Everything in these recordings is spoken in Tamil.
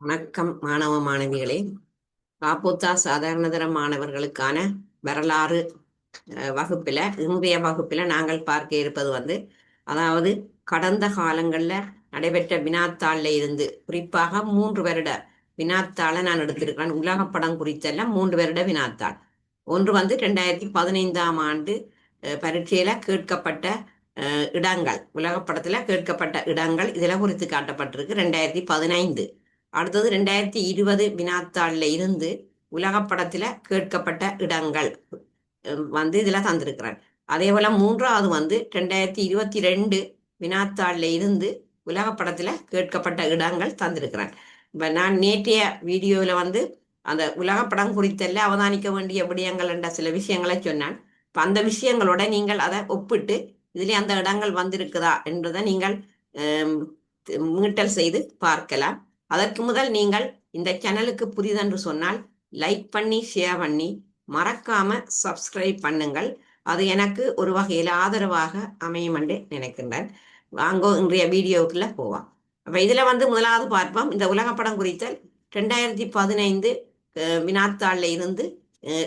வணக்கம் மாணவ மாணவிகளே. காப்போத்தா சாதாரணதர மாணவர்களுக்கான வரலாறு வகுப்பில் இன்றைய வகுப்பில நாங்கள் பார்க்க இருப்பது வந்து அதாவது கடந்த காலங்கள்ல நடைபெற்ற வினாத்தாளில் இருந்து குறிப்பாக மூன்று வருட வினாத்தாளை நான் எடுத்திருக்கிறேன். உலக படம் குறித்தெல்லாம் மூன்று வருட வினாத்தாள். ஒன்று வந்து ரெண்டாயிரத்தி பதினைந்தாம் ஆண்டு பரீட்சையில கேட்கப்பட்ட இடங்கள் இடங்கள் உலகப்படத்துல கேட்கப்பட்ட இடங்கள் இதுல குறித்து காட்டப்பட்டிருக்கு. ரெண்டாயிரத்தி பதினைந்து. அடுத்தது ரெண்டாயிரத்தி இருபது வினாத்தாளில் இருந்து உலகப்படத்தில் கேட்கப்பட்ட இடங்கள் வந்து இதுல தந்திருக்கிறேன் அதே போல மூன்றாவது வந்து ரெண்டாயிரத்தி இருபத்தி ரெண்டு வினாத்தாளில் இருந்து உலகப்படத்தில் கேட்கப்பட்ட இடங்கள் தந்திருக்கிறேன் இப்போ நான் நேற்றைய வீடியோவில் வந்து அந்த உலகப்படம் குறித்தெல்லாம் அவதானிக்க வேண்டிய விடயங்கள் என்ற சில விஷயங்களை சொன்னான். இப்போ அந்த விஷயங்களோட நீங்கள் அதை ஒப்பிட்டு இதுல அந்த இடங்கள் வந்திருக்குதா என்பதை நீங்கள் மீட்டல் செய்து பார்க்கலாம். அதற்கு முதல் நீங்கள் இந்த சேனலுக்கு புதிதென்று சொன்னால் லைக் பண்ணி ஷேர் பண்ணி மறக்காம சப்ஸ்கிரைப் பண்ணுங்கள். அது எனக்கு ஒரு வகையில் ஆதரவாக அமையும் என்று நினைக்கின்றேன். வாங்கோ இன்றைய வீடியோவுக்குள்ள போவோம். அப்ப இதுல வந்து முதலாவது பார்ப்போம். இந்த உலகப்படம் குறித்தல் ரெண்டாயிரத்தி பதினைந்து வினாத்தாள்ல இருந்து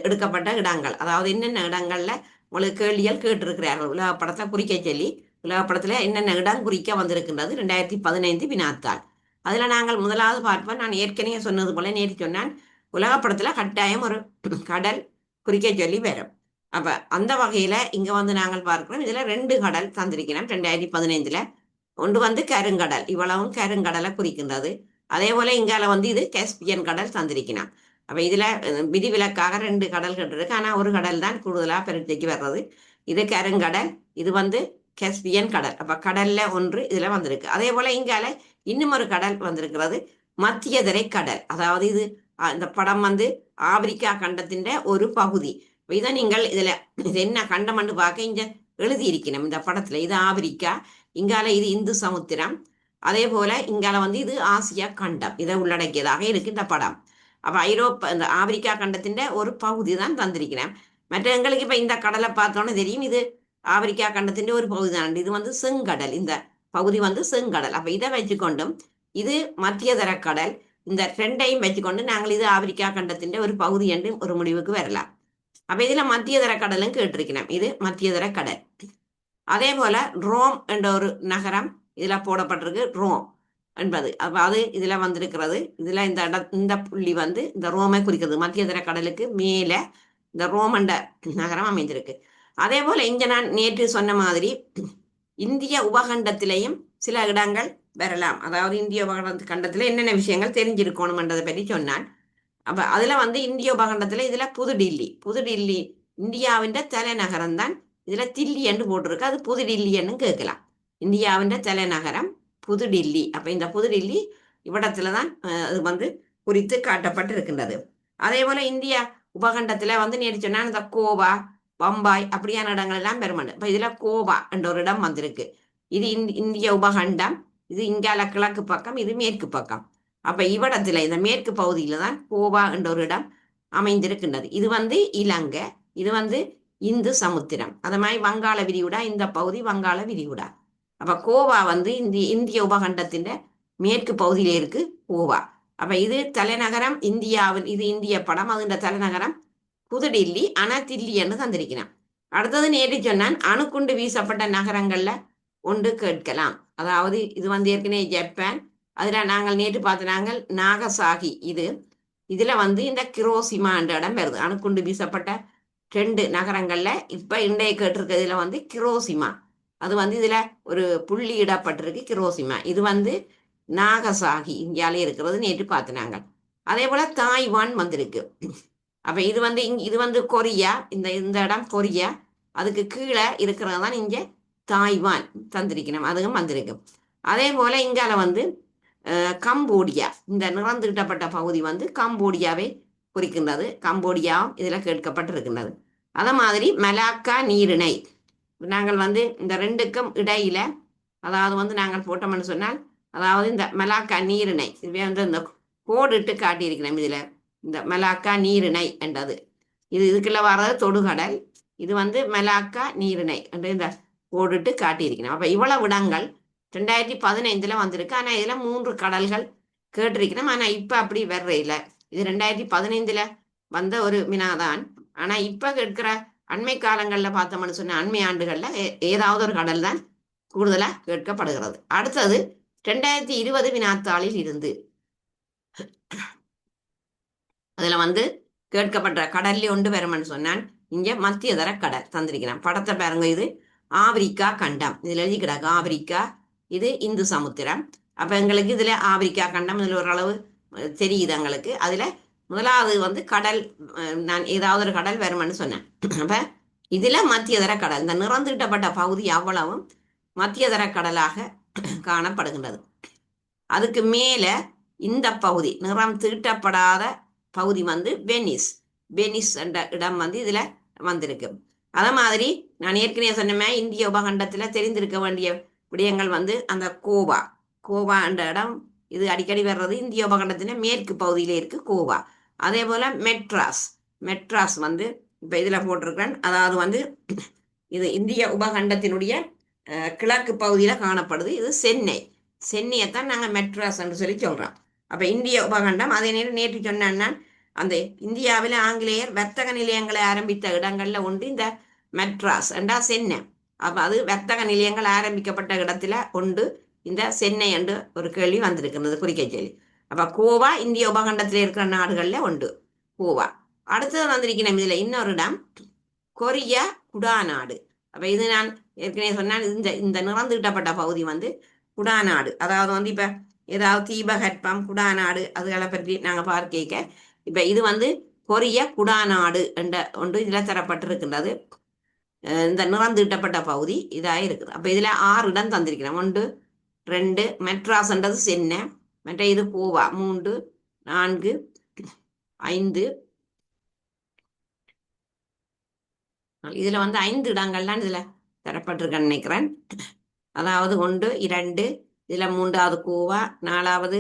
எடுக்கப்பட்ட இடங்கள். அதாவது என்னென்ன இடங்கள்ல உங்களுக்கு கேள்விகள் கேட்டிருக்கிறார்கள்? உலகப்படத்தை குறிக்க சொல்லி உலகப்படத்தில் என்னென்ன இடம் குறிக்க வந்திருக்கின்றது? ரெண்டாயிரத்தி பதினைந்து வினாத்தாள். அதில் நாங்கள் முதலாவது பார்ப்போம். நான் ஏற்கனவே சொன்னது போல நேற்று சொன்னான் உலகப்படத்தில் கட்டாயம் ஒரு கடல் குறிக்க சொல்லி வரும். அப்போ அந்த வகையில் இங்கே வந்து நாங்கள் பார்க்கிறோம். இதில் ரெண்டு கடல் தந்திருக்கிறோம். ரெண்டாயிரத்தி பதினைஞ்சில் ஒன்று வந்து கருங்கடல். இவ்வளவும் கருங்கடலை குறிக்கின்றது. அதே போல் இங்கால வந்து இது கேஸ்பியன் கடல் தந்திருக்கிறோம். அப்போ இதில் விதிவிலக்காக ரெண்டு கடல்கள் இருக்கு ஆனால் ஒரு கடல் தான் கூடுதலாக பரீட்சைக்கு வர்றது. இது கருங்கடல் இது வந்து கேஸ்பியன் கடல். அப்போ கடலில் ஒன்று இதில் வந்திருக்கு. அதே போல் இங்கால இன்னும் ஒரு கடல் வந்திருக்கிறது. மத்தியதரை கடல். அதாவது இது இந்த படம் வந்து ஆப்பிரிக்கா கண்டத்தின் ஒரு பகுதி. இதை நீங்கள் இதுல இது என்ன கண்டம்னு பார்க்க இங்க எழுதியிருக்கணும் இந்த படத்துல இது ஆப்பிரிக்கா இங்கால இது இந்து சமுத்திரம். அதே போல இங்கால வந்து இது ஆசியா கண்டம். இதை உள்ளடக்கியதாக இருக்கு இந்த படம். அப்ப ஐரோப்பா இந்த ஆப்பிரிக்கா கண்டத்தின் ஒரு பகுதி தான் தந்திருக்கிறேன். மற்ற எங்களுக்கு இப்ப இந்த கடலை பார்த்தோன்னே தெரியும். இது ஆப்பிரிக்கா கண்டத்தின் ஒரு பகுதி தான். இது வந்து செங்கடல். இந்த பகுதி வந்து செங்கடல். அப்ப இதை வச்சுக்கொண்டும் இது மத்திய கடல் இந்த ரெண்டையும் வச்சுக்கொண்டு நாங்கள் இது ஆப்பிரிக்கா கண்டத்தின் ஒரு பகுதி என்று ஒரு முடிவுக்கு வரலாம். அப்ப இதுல மத்திய கடலும் கேட்டிருக்கணும் இது மத்திய கடல் அதே போல ரோம் என்ற ஒரு நகரம் இதுல போடப்பட்டிருக்கு. ரோம் என்பது. அப்ப அது இதுல வந்திருக்கிறது. இதுல இந்த இட இந்த புள்ளி வந்து இந்த ரோமை குறிக்கிறது. மத்தியதர கடலுக்கு மேல இந்த ரோம் என்ற நகரம் அமைந்திருக்கு. அதே போல இங்க நான் நேற்று சொன்ன மாதிரி இந்திய உபகண்டத்திலையும் சில இடங்கள் வரலாம். அதாவது இந்திய உபகண்ட கண்டத்துல என்னென்ன விஷயங்கள் தெரிஞ்சிருக்கணும்ன்றதை பற்றி சொன்னான் அப்ப அதுல வந்து இந்திய உபகண்டத்துல இதுல புதுடில்லி. புதுடில்லி இந்தியாவின் தலைநகரம் தான் இதுல தில்லி என்று போட்டிருக்கு. அது புதுடில்லின்னு கேட்கலாம். இந்தியாவின் தலைநகரம் புதுடில்லி. அப்ப இந்த புதுடில்லி இவ்விடத்துல தான் அது வந்து குறித்து காட்டப்பட்டு இருக்கின்றது அதே போல இந்தியா உபகண்டத்துல வந்து நேற்று சொன்னா இந்த கோவா பம்பாய் அப்படியான இடங்கள் எல்லாம் பெருமண்டு இப்ப இதுல கோவா என்ற ஒரு இடம் வந்திருக்கு. இது இந்- இந்திய உபகண்டம். இது இங்கால கிழக்கு பக்கம் இது மேற்கு பக்கம். அப்ப இவ்விடத்துல இந்த மேற்கு பகுதியில தான் கோவா என்ற ஒரு இடம் அமைந்திருக்கின்றது. இது வந்து இலங்கை இது வந்து இந்து சமுத்திரம். அது மாதிரி வங்காள விரிகுடா இந்த பகுதி வங்காள விரிகுடா. அப்ப கோவா வந்து இந்திய இந்திய உபகண்டத்தின் மேற்கு பகுதியில இருக்கு கோவா. அப்ப இது தலைநகரம் இந்தியாவில் இது இந்திய படம். அதுன்ற தலைநகரம் புதுடில்லி ஆனா தில்லின்னு தந்திருக்கிறான். அடுத்தது நேற்று சொன்னான் அணுக்குண்டு வீசப்பட்ட நகரங்கள்ல ஒன்று கேட்கலாம். அதாவது இது வந்து ஏற்கனவே ஜப்பான். அதில் நாங்கள் நேற்று பார்த்த நாங்கள் நாகசாகி. இது இதில் வந்து இந்த கிரோசிமா என்ற இடம் வருது. அணுக்குண்டு வீசப்பட்ட ரெண்டு நகரங்களில் இப்போ இன்றைய கேட்டிருக்கிறதுல வந்து கிரோசிமா. அது வந்து இதில் ஒரு புள்ளி இடப்பட்டிருக்கு கிரோசிமா. இது வந்து நாகசாகி இந்தியாவிலே இருக்கிறது நேற்று பார்த்து நாங்கள். அதே போல் தாய்வான் வந்திருக்கு. அப்ப இது வந்து இங் இது வந்து கொரியா இந்த இந்த இடம் கொரியா. அதுக்கு கீழே இருக்கிறது தான் இங்க தாய்வான் தந்திருக்கணும். அதுவும் வந்திருக்கும் அதே போல இங்கால வந்து கம்போடியா. இந்த நிறந்துகிட்டப்பட்ட பகுதி வந்து கம்போடியாவை குறிக்கின்றது. கம்போடியா இதில் கேட்கப்பட்டிருக்கின்றது. அதே மாதிரி மலாக்கா நீரிணை. நாங்கள் வந்து இந்த ரெண்டுக்கும் இடையில அதாவது வந்து நாங்கள் போட்டோம்னு சொன்னால் அதாவது இந்த மலாக்கா நீரிணை. இதுவே வந்து இந்த கோடிட்டு காட்டியிருக்கிறோம் இதில். இந்த மலாக்கா நீரிணை என்றது. இது இதுக்குள்ள வர்றது தொடுகடல். இது வந்து மலாக்கா நீரிணை என்று இந்த போட்டுட்டு காட்டியிருக்கணும். அப்போ இவ்வளவு இடங்கள் ரெண்டாயிரத்தி பதினைந்துல வந்திருக்கு. ஆனால் இதில் மூன்று கடல்கள் கேட்டிருக்கணும். ஆனால் இப்போ அப்படி வர்ற இல்லை. இது ரெண்டாயிரத்தி பதினைந்துல வந்த ஒரு வினாதான். ஆனால் இப்போ கேட்கிற அண்மை காலங்களில் பார்த்தோம்னு சொன்ன அண்மை ஆண்டுகளில் ஏதாவது ஒரு கடல் தான் கூடுதலாக கேட்கப்படுகிறது. அடுத்தது ரெண்டாயிரத்தி இருபது வினாத்தாளில் இருந்து. அதுல வந்து கேட்கப்பட்ட கடல்ல ஒன்று வரும்னு சொன்னான். இங்க மத்தியதர கடல் தந்திருக்கிறான். படத்தை பாருங்க இது. ஆப்பிரிக்கா கண்டம். இதுல எழுதி கிடக்கு ஆப்பிரிக்கா. இது இந்து சமுத்திரம். அப்ப எங்களுக்கு இதுல ஆப்பிரிக்கா கண்டம் இதுல ஓரளவு தெரியுது எங்களுக்கு. அதுல முதலாவது வந்து கடல் நான் ஏதாவது ஒரு கடல் வரும்னு சொன்னேன். அப்ப இதுல மத்தியதர கடல். இந்த நிறந்தீட்டப்பட்ட பகுதி அவ்வளவும் மத்தியதர கடலாக காணப்படுகின்றது. அதுக்கு மேல இந்த பகுதி நிறம் தீட்டப்படாத பகுதி வந்து வெனிஸ் வெனிஸ் என்ற இடம் வந்து இதுல வந்திருக்கு. அதே மாதிரி நான் ஏற்கனவே சொன்னமே இந்திய உபகண்டத்துல தெரிந்திருக்க வேண்டிய விடயங்கள் வந்து அந்த கோவா. கோவா என்ற இடம் இது அடிக்கடி வர்றது இந்திய உபகண்டத்தின மேற்கு பகுதியில இருக்கு கோவா. அதே போல மெட்ராஸ். மெட்ராஸ் வந்து இப்ப இதுல போட்டிருக்கிறேன். அதாவது வந்து இது இந்திய உபகண்டத்தினுடைய கிழக்கு பகுதியில காணப்படுது. இது சென்னை. சென்னையைத்தான் நாங்க மெட்ராஸ் என்று சொல்லி சொல்றோம். அப்போ இந்திய உபகண்டம் அதே நேரம் நேற்று சொன்னேன்னா அந்த இந்தியாவில் ஆங்கிலேயர் வர்த்தக நிலையங்களை ஆரம்பித்த இடங்கள்ல ஒன்று இந்த மெட்ராஸ் என்றா சென்னை. அப்போ அது வர்த்தக நிலையங்கள் ஆரம்பிக்கப்பட்ட இடத்துல ஒன்று இந்த சென்னை என்று ஒரு கேள்வி வந்திருக்கிறது குறிக்க கேள்வி. அப்போ கோவா இந்திய உபகண்டத்தில் இருக்கிற நாடுகளில் உண்டு கோவா. அடுத்தது வந்திருக்கிறேன் இதில் இன்னொரு இடம் கொரியா குடாநாடு. அப்போ இது நான் ஏற்கனவே சொன்னால் இந்த இந்த நிறந்துவிட்டப்பட்ட பகுதி வந்து குடா நாடு அதாவது வந்து இப்போ ஏதாவது தீபகற்பம் குடாநாடு அதுகளை பற்றி நாங்கள் பார்க்க இப்போ இது வந்து கொரிய குடாநாடு என்ற ஒன்று இதில் தரப்பட்டிருக்கின்றது. இந்த இந்த நிறந்தீட்டப்பட்ட பகுதி இதாக இருக்குது. அப்போ இதில் ஆறு இடம் தந்திருக்கிறேன் ஒன்று ரெண்டு மெட்ராஸ்ன்றது சென்னை மற்ற இது கோவா. மூன்று நான்கு ஐந்து. இதுல வந்து ஐந்து இடங்கள்லாம் இதுல தரப்பட்டிருக்கேன்னு நினைக்கிறேன். அதாவது ஒன்று இரண்டு இதில் மூன்றாவது கூவா நாலாவது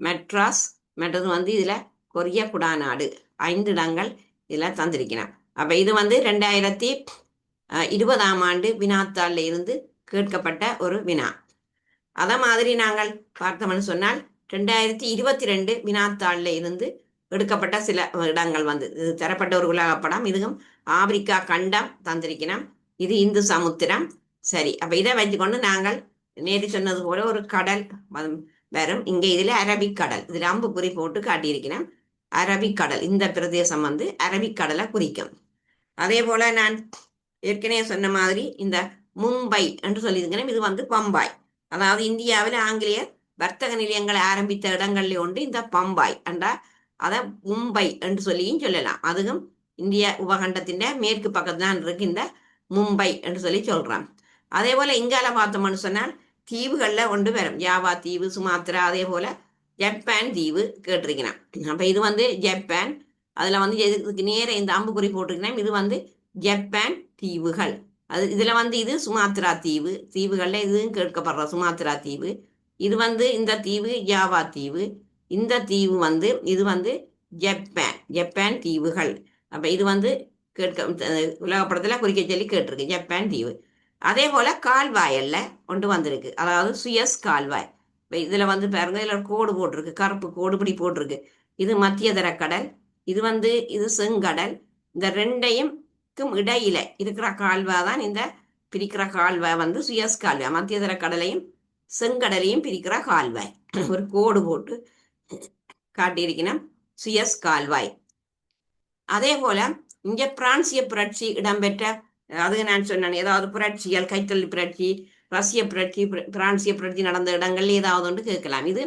மெட்ராஸ் மற்றது வந்து இதில் கொரிய குடாநாடு ஐந்து இடங்கள் இதில் தந்திருக்கிறேன். அப்போ இது வந்து ரெண்டாயிரத்தி இருபதாம் ஆண்டு வினாத்தாளில் இருந்து கேட்கப்பட்ட ஒரு வினா. அதை மாதிரி நாங்கள் பார்த்தோம்னு சொன்னால் ரெண்டாயிரத்தி இருபத்தி ரெண்டு வினாத்தாளில் இருந்து எடுக்கப்பட்ட சில இடங்கள் வந்து இது தரப்பட்ட ஒரு உலகப்படம். இதுவும் ஆப்பிரிக்கா கண்டம் தந்திருக்கிறோம் இது இந்து சமுத்திரம். சரி அப்போ இதை வச்சுக்கொண்டு நாங்கள் நேற்று சொன்னது போல ஒரு கடல் வரும். இங்க இதுல அரபிக்கடல் இதுல அம்புக்குறி போட்டு காட்டியிருக்கிறேன். அரபிக்கடல் இந்த பிரதேசம் வந்து அரபிக்கடலை குறிக்கும். அதே போல நான் ஏற்கனவே சொன்ன மாதிரி இந்த மும்பை என்று சொல்லியிருக்கிறேன். இது வந்து பம்பாய். அதாவது இந்தியாவில் ஆங்கிலேயர் வர்த்தக நிலையங்களை ஆரம்பித்த இடங்கள்ல உண்டு இந்த பம்பாய். என்றா அதை மும்பை என்று சொல்லியும் சொல்லலாம். அதுவும் இந்திய உபகண்டத்தின் மேற்கு பக்கத்துல தான் இருக்கு இந்த மும்பை என்று சொல்லி சொல்றான். அதே போல இங்கால பார்த்தோம்னு சொன்னால் தீவுகள்ல ஒன்று வரும் ஜாவா தீவு சுமாத்ரா அதே போல ஜப்பான் தீவு கேட்டிருக்கிறேன். அப்ப இது வந்து ஜப்பான் அதுல வந்து இதுக்கு நேர இந்த அம்புக்குறி போட்டிருக்கிறேன். இது வந்து ஜப்பான் தீவுகள். அது இதுல வந்து இது சுமாத்ரா தீவு. தீவுகள்ல இதுவும் கேட்கப்படுற சுமாத்ரா தீவு. இது வந்து இந்த தீவு ஜாவா தீவு. இந்த தீவு வந்து இது வந்து ஜப்பான் ஜப்பான் தீவுகள். அப்ப இது வந்து கேட்க உலகப்படத்தில் உலகப்படத்துல குறிக்க சொல்லி கேட்டிருக்கு. ஜப்பான் தீவு. அதே போல கால்வாயல்ல கொண்டு வந்திருக்கு. அதாவது சுயஸ் கால்வாய். இதில் இதுல வந்து பாருங்க இதுல ஒரு கோடு போட்டிருக்கு கருப்பு கோடு இப்படி போட்டிருக்கு. இது மத்தியதர கடல் இது வந்து இது செங்கடல். இந்த ரெண்டையும் இடையில இருக்கிற கால்வாய் தான் இந்த பிரிக்கிற கால்வாய் வந்து சுயஸ் கால்வாய். மத்தியதர கடலையும் செங்கடலையும் பிரிக்கிற கால்வாய். ஒரு கோடு போட்டு காட்டியிருக்கணும் சுயஸ் கால்வாய். அதே போல இங்க பிரான்சிய புரட்சி இடம்பெற்ற அது நான் சொன்னேன் ஏதாவது புரட்சிகள் கைத்தொழில் புரட்சி ரஷ்ய புரட்சி பிரான்சிய புரட்சி நடந்த இடங்கள் ஏதாவது ஒன்று கேட்கலாம். இது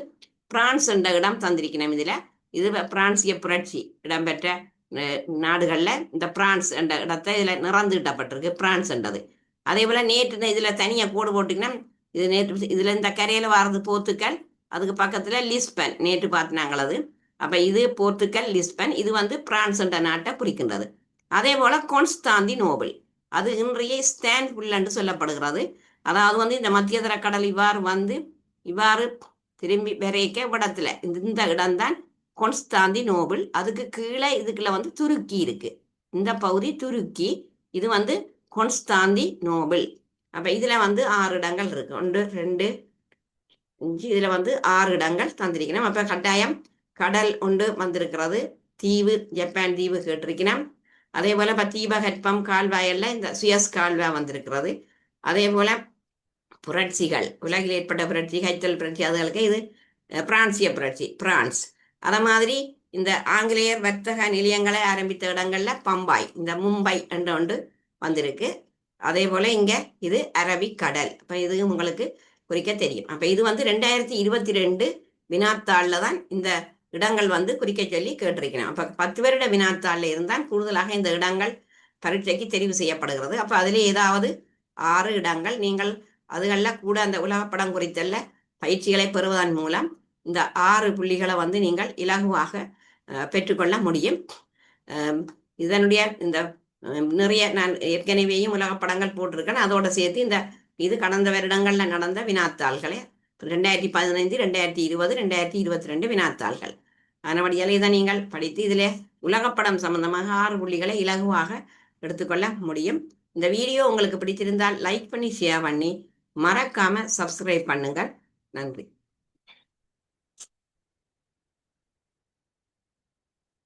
பிரான்ஸ் என்ற இடம் தந்திருக்கணும் இதுல. இது பிரான்சிய புரட்சி இடம்பெற்ற அஹ், நாடுகள்ல இந்த பிரான்ஸ் என்ற இடத்தை இதுல நிறந்துட்டப்பட்டிருக்கு பிரான்ஸ் என்றது. அதே போல நேற்று இதில் இதுல தனியா கோடு போட்டீங்கன்னா இது நேற்று இதுல இந்த கரையில வாரது போர்த்துக்கல் அதுக்கு பக்கத்துல லிஸ்பன் நேற்று பார்த்தினாங்கள் அது. அப்ப இது போர்த்துக்கல் லிஸ்பன் இது வந்து பிரான்ஸ் என்ற நாட்டை குறிக்கின்றது. அதே போல கொன்ஸ்தாந்தி நோபல் அது இன்றைய ஸ்டான்புல் என்று சொல்லப்படுகிறது. அதாவது வந்து இந்த மத்தியதர கடல் இவ்வாறு வந்து இவ்வாறு திரும்பி வரைக்க இடத்துல இந்த இந்த இடம்தான் கொன்ஸ்டாந்தி நோபல் அதுக்கு கீழே இதுக்குள்ள வந்து துருக்கி இருக்கு. இந்த பகுதி துருக்கி இது வந்து கொன்ஸ்டாந்தி நோபல் அப்ப இதுல வந்து ஆறு இடங்கள் இருக்கு. ஒன்று ரெண்டு இதுல வந்து ஆறு இடங்கள் தந்திருக்கணும் அப்ப கட்டாயம் கடல் ஒன்று வந்திருக்கிறது. தீவு ஜப்பான் தீவு கேட்டிருக்கணும் அதே போல இப்ப தீபகற்பம் கால்வாயல்ல இந்த சுயஸ் கால்வாய் வந்திருக்கிறது. அதே போல புரட்சிகள் உலகில் ஏற்பட்ட புரட்சி கைத்தல் புரட்சி அதுகளுக்கு இது பிரான்சிய புரட்சி பிரான்ஸ். அத மாதிரி இந்த ஆங்கிலேயர் வர்த்தக நிலையங்களை ஆரம்பித்த இடங்கள்ல பம்பாய் இந்த மும்பை என்ற ஒன்று வந்திருக்கு. அதே போல இங்க இது அரபிக் கடல். அப்ப இது உங்களுக்கு குறிக்க தெரியும். அப்ப இது வந்து ரெண்டாயிரத்தி இருபத்தி ரெண்டு வினாத்தாள்ல தான் இந்த இடங்கள் வந்து குறிக்க சொல்லி கேட்டிருக்கிறேன். அப்ப பத்து வருட வினாத்தாளில் இருந்தால் கூடுதலாக இந்த இடங்கள் பரீட்சைக்கு தெரிவு செய்யப்படுகிறது. அப்ப அதிலே ஏதாவது ஆறு இடங்கள் நீங்கள் அதுகளில் கூட அந்த உலகப்படம் குறித்தல்ல பயிற்சிகளை பெறுவதன் மூலம் இந்த ஆறு புள்ளிகளை வந்து நீங்கள் இலகுவாக பெற்றுக்கொள்ள முடியும். இதனுடைய இந்த நிறைய நான் ஏற்கனவேயும் உலகப்படங்கள் போட்டிருக்கேன். அதோட சேர்த்து இந்த இது கடந்த வருடங்கள்ல நடந்த வினாத்தாள்களே ரெண்டாயிரத்தி பதினைந்து ரெண்டாயிரத்தி இருபது ரெண்டாயிரத்தி இருபத்தி ரெண்டு வினாத்தாள்கள். அதனபடியால் இதை நீங்கள் படித்து இதில் உலகப்படம் சம்பந்தமாக ஆறு புள்ளிகளை இலகுவாக எடுத்துக்கொள்ள முடியும். இந்த வீடியோ உங்களுக்கு பிடித்திருந்தால் லைக் பண்ணி ஷேர் பண்ணி மறக்காம சப்ஸ்கிரைப் பண்ணுங்கள். நன்றி.